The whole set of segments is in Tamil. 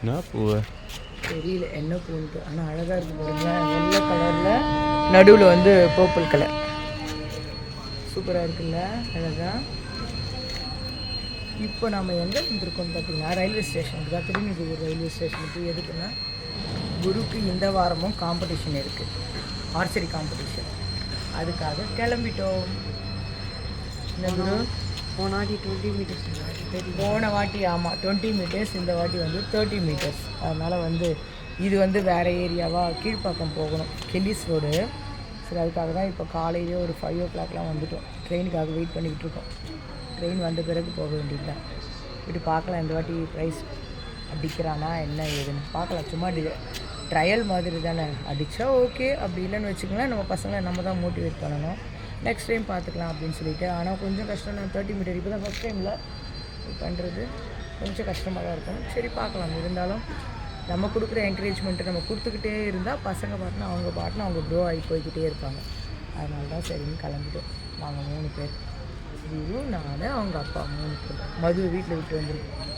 என்ன பூவை தெரியல என்ன பூன்ட்டு. ஆனால் அழகாக இருக்கு பாருங்களா. வெள்ளை கலரில் நடுவில் வந்து பர்பிள் கலர் சூப்பராக இருக்குல்ல அழகாக இப்போ நம்ம எங்கே வந்திருக்கோம் பார்த்தீங்கன்னா ரயில்வே ஸ்டேஷனுக்கு தான் திருநெல்வேலி ரயில்வே ஸ்டேஷனுக்கு எதுக்குன்னா குருக்கு இந்த வாரமும் காம்படிஷன் இருக்குது ஆர்ச்சரி காம்படிஷன் அதுக்காக கிளம்பிட்டோம். என்ன குரு? போன வாட்டி டுவெண்ட்டி மீட்டர்ஸ் போன வாட்டி ஆமாம் டுவெண்ட்டி மீட்டர்ஸ் இந்த வாட்டி வந்து தேர்ட்டி மீட்டர்ஸ் அதனால் வந்து இது வந்து வேறு ஏரியாவாக கீழ்ப்பாக்கம் போகணும். கெல்லிஸ் ரோடு சரி அதுக்காக தான் இப்போ காலையிலே ஒரு ஃபைவ் ஓ கிளாக்லாம் வந்துட்டோம். ட்ரெயினுக்காக வெயிட் பண்ணிக்கிட்டு இருக்கோம். ட்ரெயின் வந்த பிறகு போக வேண்டியது தான் இப்படி பார்க்கலாம் இந்த வாட்டி ப்ரைஸ் அடிக்கிறானா என்ன ஏதுன்னு. பார்க்கலாம் சும்மா டி ட்ரையல் மாதிரி தானே. அடித்தா ஓகே அப்படி இல்லைன்னு வச்சுக்கோங்களேன் நம்ம பசங்களை நம்ம தான் மோட்டிவேட் பண்ணணும். நெக்ஸ்ட் டைம் பார்த்துக்கலாம் அப்படின்னு சொல்லிட்டு. ஆனால் கொஞ்சம் கஷ்டம் நான் தேர்ட்டி மீட்டர் இப்போ தான் ஃபஸ்ட் டைமில் பண்ணுறது கொஞ்சம் கஷ்டமாக தான் இருக்கும். சரி பார்க்கலாம். இருந்தாலும் நம்ம கொடுக்குற என்கரேஜ்மெண்ட்டை நம்ம கொடுத்துக்கிட்டே இருந்தால் பசங்க பாட்டுனா அவங்க பாட்டுனா அவங்க க்ரோ ஆகி போய்கிட்டே இருப்பாங்க. அதனால தான் சரின்னு கிளம்பிட்டோம். நாங்கள் மூணு பேர். குரு நான் அவங்க அப்பா மூணு பேர். மது வீட்டில் விட்டு வந்துருக்கோம்.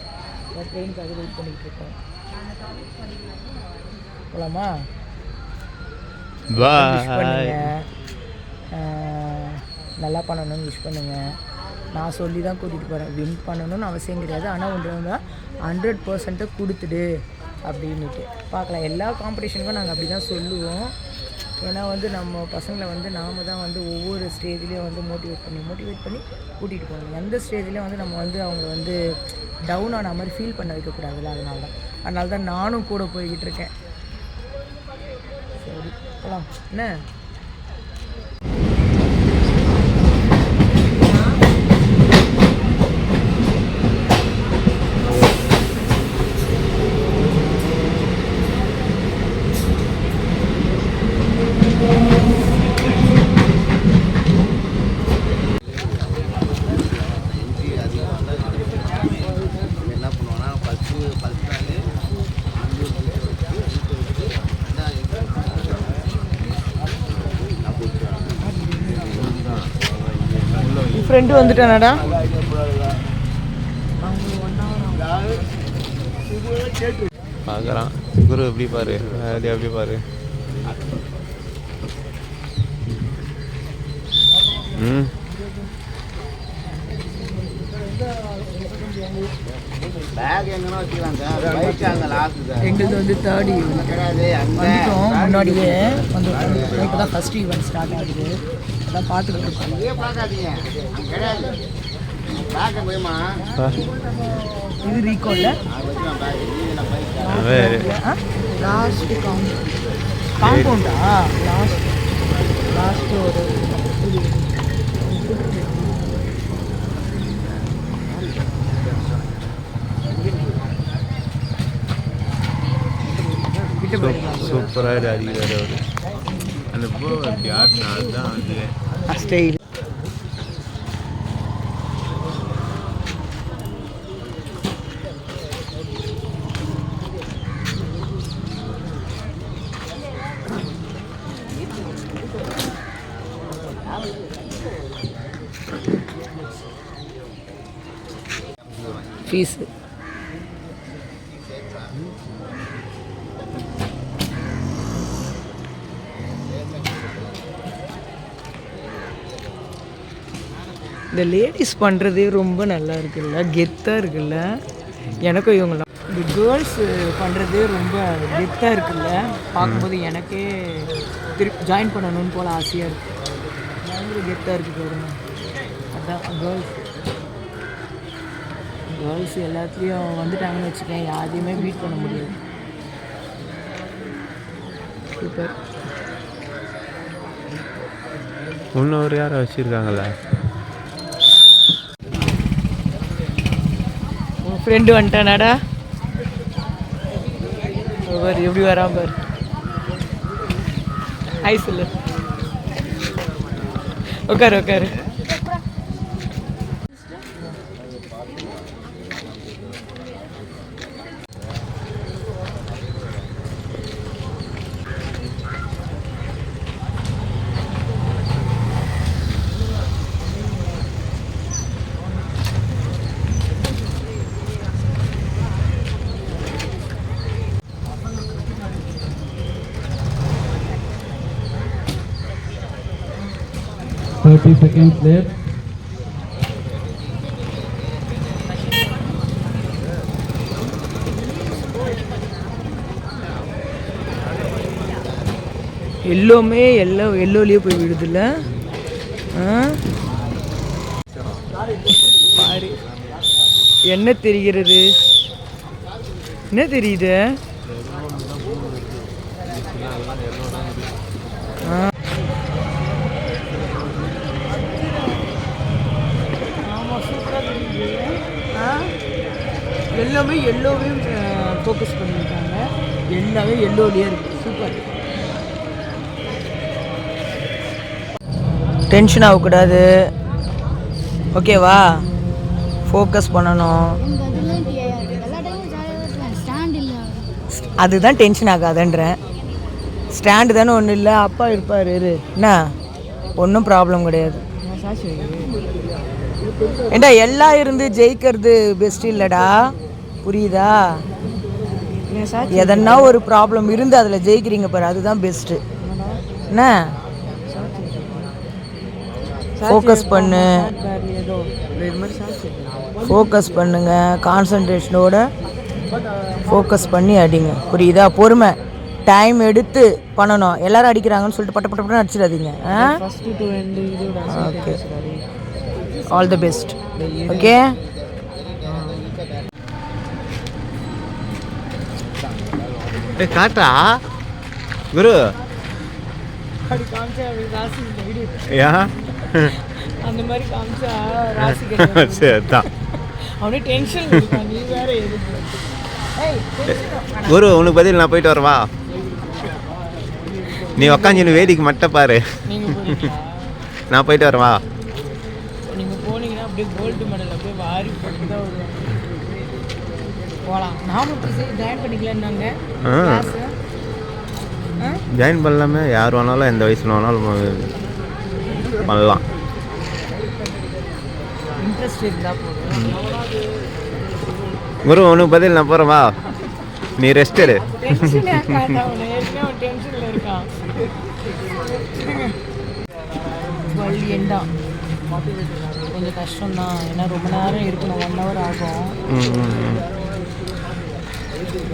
ட்ரெயினுக்காக வெயிட் பண்ணிக்கிட்டு இருக்கோம். போகலாமா பண்ணுங்க. நல்லா பண்ணணும்னு விஷ் பண்ணுங்கள் நான் சொல்லி தான் கூட்டிகிட்டு போகிறேன் வின் பண்ணணும்னு அவசியம் கிடையாது. ஆனால் ஒன்று ஹண்ட்ரட் பர்சன்ட்டை கொடுத்துடு அப்படின்ட்டு பார்க்கலாம். எல்லா காம்படிஷனுக்கும் நாங்கள் அப்படி தான் சொல்லுவோம். ஏன்னா வந்து நம்ம பசங்களை வந்து நாம தான் வந்து ஒவ்வொரு ஸ்டேஜ்லேயும் வந்து மோட்டிவேட் பண்ணி மோட்டிவேட் பண்ணி கூட்டிகிட்டு போகணும். எந்த ஸ்டேஜ்லேயும் வந்து நம்ம வந்து அவங்க வந்து டவுன் ஆன மாதிரி ஃபீல் பண்ண வைக்கக்கூடாதுல்ல அதனால தான். அதனால தான் நானும் கூட போய்கிட்டு இருக்கேன். சரி போகலாம் என்ன? ஃப்ரெண்டு வந்துட்டானடா. பார்க்குறான் குரு எப்படி பாரு? அது எப்படி பாரு? ம். பேக் எங்கன்னா வச்சுக்கலாங்க பைக் அங்கே லாஸ்ட் எங்களுது வந்து தேர்ட் ஈவெண்ட் கிடையாது. அங்கே வந்துட்டோம். முன்னாடியே வந்து இப்போ தான் ஃபஸ்ட் ஈவெண்ட் ஸ்டார்ட் ஆகுது. அதான் பார்த்துக்கிட்டு இருக்கோம். இங்கே பார்க்காதீங்க கிடையாது. பேக்கை போய்மா. இது ரீகாலில் லாஸ்ட் காம்பவுண்டா லாஸ்ட் லாஸ்ட் ஒரு இது கிட்ட போயிருக்காங்க சூப்பராக அடிக்கிறாரு அவர் அந்த பூ அப்படி ஆட்டினா அதுதான் அது. ஸ்டைல் ஃபீஸு இந்த லேடிஸ் பண்ணுறதே ரொம்ப நல்லா இருக்குல்ல கெத்தாக இருக்குல்ல? எனக்கும் இவங்களாம் இந்த கேர்ள்ஸ் பண்ணுறதே ரொம்ப கெத்தாக இருக்குல்ல? பார்க்கும்போது எனக்கே திருப்பி ஜாயின் பண்ணணும்னு போல் ஆசையாக இருக்குது பயங்கர கெத்தாக இருக்குது பாருங்க. அதான் கேர்ள்ஸ் கேர்ள்ஸ் எல்லாத்துலேயும் வந்துட்டாங்கன்னு வச்சுக்கேன் யாரையுமே பீட் பண்ண முடியாது. சூப்பர் இன்னொரு யாரை வச்சுருக்காங்களா ஃப்ரெண்டு வந்துட்டானாடா பாரு எப்படி வரான் பாரு. ஹாய் சொல்லு. உட்காரு உட்காரு. 30 seconds left. எல்லோமே எல்லோ எல்லோலேயே போய் விடுதுல்ல? என்ன தெரிகிறது? என்ன தெரியுது ஆ. ஆமா, சூப்பரா தெரியுது. ஆ? எல்லாமே எல்லோவே ஃபோக்கஸ் பண்ணியிருக்காங்க. எல்லாமே எல்லோலேயே இருக்கு. சூப்பர் டென்ஷன் ஆகக்கூடாது. ஓகேவா ஃபோக்கஸ் பண்ணணும். அதுதான் டென்ஷன் ஆகாதுன்றேன். ஸ்டாண்டு தானே ஒன்றும் இல்லை. அப்பா இருப்பார். இரு. என்ன? ஒன்றும் ப்ராப்ளம் கிடையாது. ஏண்டா எல்லாம் இருந்து ஜெயிக்கிறது பெஸ்ட் இல்லைடா. புரியுதா? எதனா ஒரு ப்ராப்ளம் இருந்து அதில் ஜெயிக்கிறீங்க பாரு அதுதான் பெஸ்ட்டு என்ன? ஃபோக்கஸ் பண்ணு. ஃபோக்கஸ் பண்ணுங்க கான்சன்ட்ரேஷனோட ஃபோக்கஸ் பண்ணி அடிங்க. புரியுதா? பொறுமை. டைம் எடுத்து பண்ணணும். எல்லாரும் அடிக்கிறாங்கன்னு சொல்லிட்டு பட்ட பட்ட பட்டு அடிச்சிடாதீங்க. Okay all the best okay ஏய் காட்டா குரு அந்த மாதிரி காமிச்சா ராசி சரி தான் அவனே டென்ஷன் நீ வேற குரு உனக்கு பதில் நான் போயிட்டு வரவா? நீ உக்காஞ்சின்னு வேடிக்கை மட்டும் பாரு. நான் போயிட்டு வரவா? நீங்க போனீங்கன்னா அப்படியே கோல்டு மெடல் அப்படியே வாரி போட்டு தான் வருவாங்க. போகலாம் ஜாயின் பண்ணிக்கலான்னாங்க. பண்ணலாமே. யார் வேணாலும் எந்த வயசில் வேணாலும் பண்ணலாம். இன்ட்ரெஸ்ட் இருந்தா போதும். குரு உனக்கு பதில் நான் போகிறேன் வா. நீ ரெஸ்ட் எடு. கொஞ்சம் கஷ்டம்தான். ஏன்னா ரொம்ப நேரம் இருக்கணும். ஒன் ஹவர் ஆகும். ம்,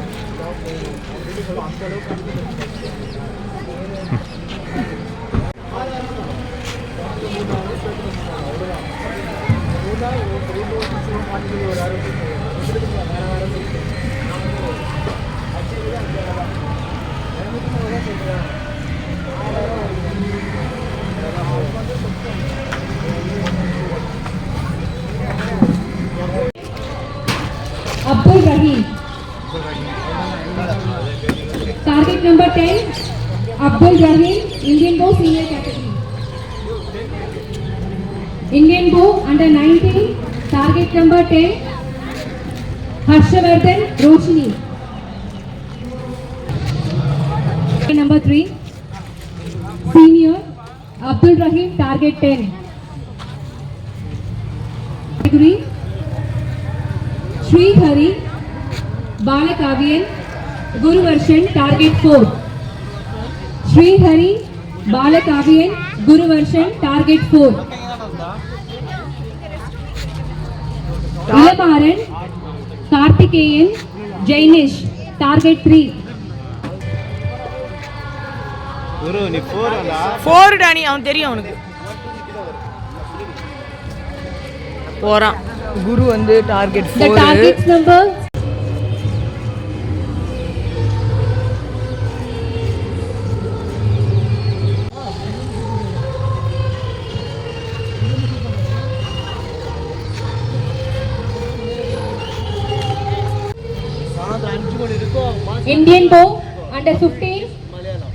ம், target number ten Abdul Zaheen Indian bow senior category Indian bow under 19 target number ten Harshavardhan Roshni number three senior Abdul Rahim target ten category Shri Hari Balakavian, Guruvarshan, target 4. Sri Hari, Balakavian, Guruvarshan, target 4. Ilamaran, Kartikeyan, Jainish, target 3. குரு நீ போறா ஃபோர் டானி அவன் தெரியும் அவனுக்கு போகிறான் குரு வந்து target The four Indian bow under 15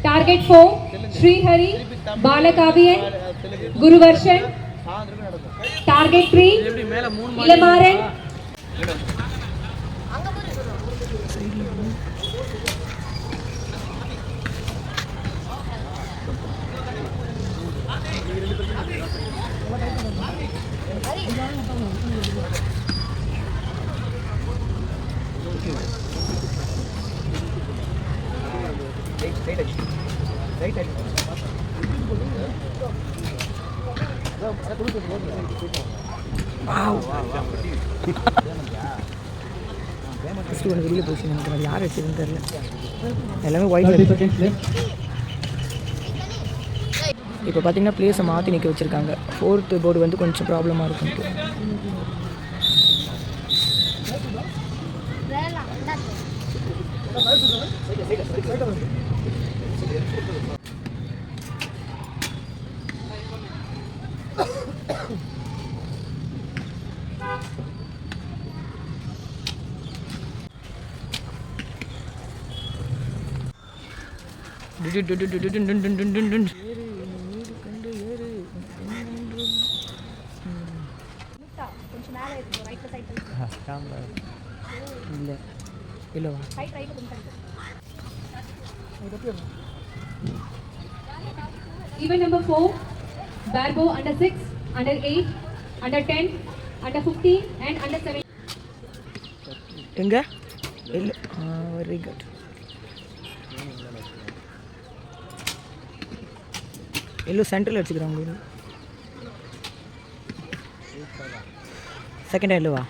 target four Srihari Balakavya Guruvarshan target three इलेमारे வெளியில் போச்சு எனக்கு அது யார் வச்சதுன்னு தெரியல. எல்லாமே ஒயிட் இப்போ பார்த்தீங்கன்னா பிளேஸை மாற்றி நிற்க வச்சுருக்காங்க. ஃபோர்த்து போர்டு வந்து கொஞ்சம் ப்ராப்ளமாக இருக்குன்ட்டு இல்லை இல்லைவா Event number 4, Barbo under 6, under 8, under 10, under 15 and under 7. எங்க இல்லை வெரி குட் எல்லோ சென்டரில் வச்சுக்கிறோம் உங்களுக்கு. செகண்ட் எல்லோவா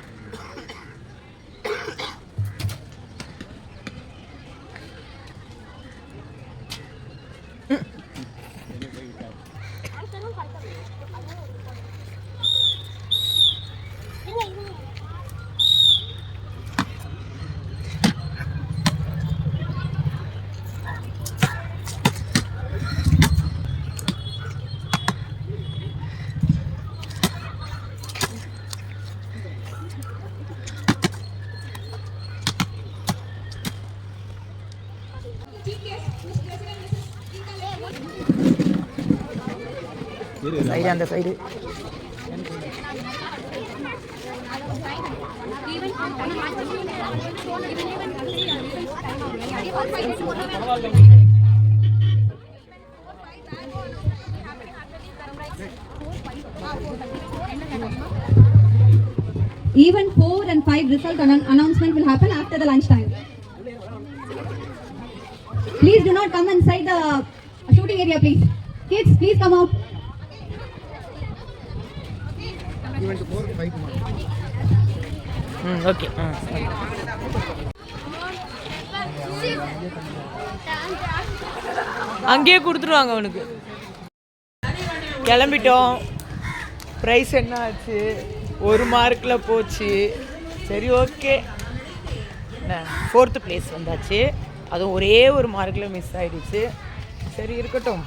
சைடு அந்த side Even 4 and 5 result annou- announcement will happen after the lunch time. Please do not come inside the shooting area, please. Kids, please come out. Hmm okay ஆ அங்கேயே கொடுத்துருவாங்க அவனுக்கு. கிளம்பிட்டோம். ப்ரைஸ் என்ன ஆச்சு? ஒரு மார்க்கில் போச்சு. சரி ஓகே ஃபோர்த்து ப்ளேஸ் வந்தாச்சு. அதுவும் ஒரே ஒரு மார்க்கில் மிஸ் ஆகிடுச்சு சரி இருக்கட்டும்.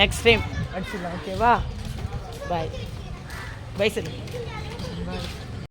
நெக்ஸ்ட் டைம் அடிச்சிடலாம் ஓகேவா பாய் பை சொல்லு